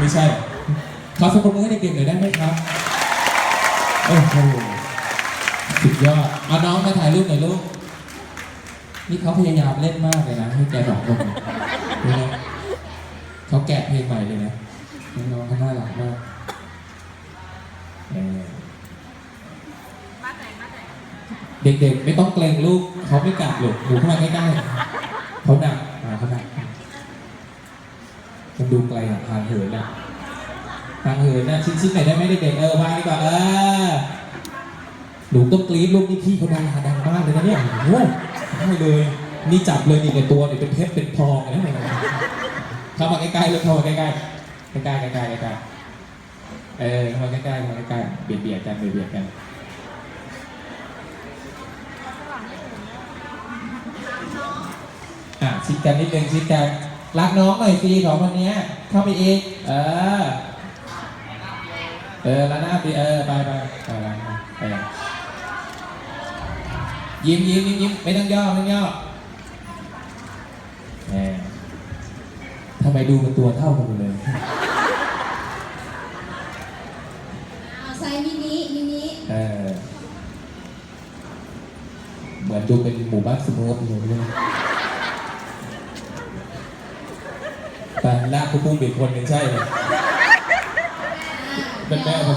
ไม่ใช่ ขอสปรบมือให้เด็กๆหน่อยได้ไหมครับ โอ้โห สุดยอด เอาน้องมาถ่ายรูปหน่อยลูก นี่เขาพยายามเล่นมากเลยนะให้แกสองคนเนี่ยนะเขาแกะเพลงใหม่เลยนะ น้องๆเขาน่ารักมากเออเด็กๆ ไม่ต้องเกรงลูกเขาไม่กัดหรอกหนูเข้ามาใกล้ๆเขาหนักอ่าเขาหนัก มันดูไกลอะทางเหินอะทางเหินน่ะชิ้นๆไหนอยได้ไหมเด็กเออวางดีกว่าเออหนูต้องกรี๊ดลูกนี่พี่เขาดาราดังมากเลยนะเนี่ยโอ้โหให้เลยนี่จับเลยนี่ในตัวนี่เป็นเพชรเป็นทองนะเนี่ยเข้ามาใกล้ๆเลยเข้ามาใกล้ๆใกล้ๆใกล้ๆใกล้ๆใกล้ๆเออเข้ามาใกล้ๆเข้ามาใกล้ๆเบียดเบียดกันเบียดเบียดกันอะชิดกันนิดนึงชิดกัน รักน้องหน่อยสิสองคนเนี้ยเข้าไปอีก เออ เออแล้วหน้าปีเออไปไปไปไปไปยิ้มยิ้มยิ้มยิ้มไม่ต้องย่อไม่ต้องย่อแหมทำไมดูเป็นตัวเท่ากันหมดเลยเอาไซส์มินิมินิเออเหมือนดูเป็นหมู่บ้านสมมติอยู่เลย แต่หน้าคุณปุ้มเป็นคนหนึ่งใช่เลยเป็นแม่ผม